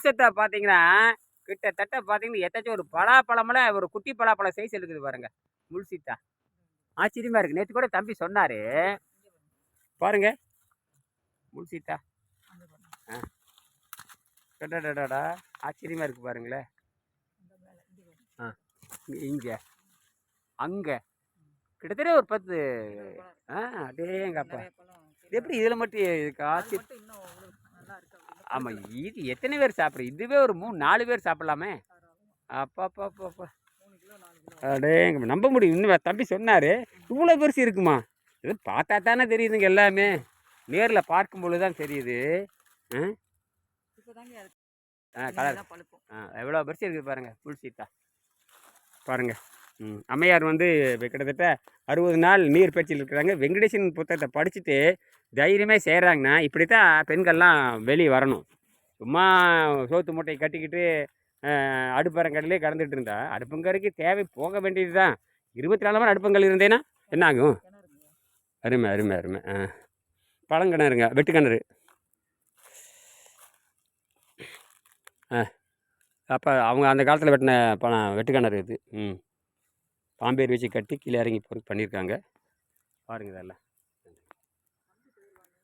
அம்சத்தை பார்த்தீங்கன்னா கிட்டத்தட்ட பார்த்தீங்கன்னா எத்தாச்சும் ஒரு பலாப்பழமெல்லாம் ஒரு குட்டி பலாப்பழம் சைஸ் இருக்குது பாருங்க. முழுசித்தா ஆச்சரியமா இருக்கு. நேற்று கூட தம்பி சொன்னாரு. பாருங்க. முழுசித்தா டடடடடா. ஆச்சரியமா இருக்கு பாருங்களேன். ஆ. இங்கே. அங்கே. கிட்டத்தட்ட ஒரு பத்து ஆ அடேங்கப்பா. இது எப்படி இதில் மட்டும் இருக்கு? ஆச்சரிய ஆமாம் இது எத்தனை பேர் சாப்பிட்றது இதுவே ஒரு மூணு நாலு பேர் சாப்பிட்லாமே? அப்பா அப்பா அப்பா அப்பா அடேங்க நம்ப முடியும். இன்னும் தம்பி சொன்னார் இவ்வளோ பெருசு இருக்குமா? இது பார்த்தா தானே தெரியுதுங்க எல்லாமே. நேரில் பார்க்கும் பொழுது தான் தெரியுது ஆ கலர். ஆ எவ்வளோ பெருசு இருக்குது பாருங்கள் புல் சீத்தா பாருங்கள் அம்மையார் வந்து கிட்டத்தட்ட அறுபது நாள் நீர் பயிற்சியில் இருக்கிறாங்க. வெங்கடேசன் புத்தகத்தை படிச்சுட்டு தைரியமே செய்கிறாங்கன்னா இப்படி தான் பெண்கள்லாம் வெளியே வரணும். சும்மா சோத்து மூட்டையை கட்டிக்கிட்டு அஹ், அடுப்பரங்கல்லே கடந்துட்டு இருந்தா அடுப்பங்கரைக்கு தேவை போக வேண்டியது தான் இருபத்தி நாலு மணி அடுப்பங்கல் இருந்தேன்னா என்ன ஆகும்? அருமை அருமை அருமை. ஆ. பழங்கிணறுங்க வெட்டுக்கிணறு. ஆ. அப்போ அவங்க அந்த காலத்தில் வெட்டின பணம் வெட்டுக்கிணறு இது. ம். பாம்பேர் வச்சு கட்டி கீழே இறங்கி பொறுத்து பண்ணியிருக்காங்க. பாருங்கள் இதெல்லாம்.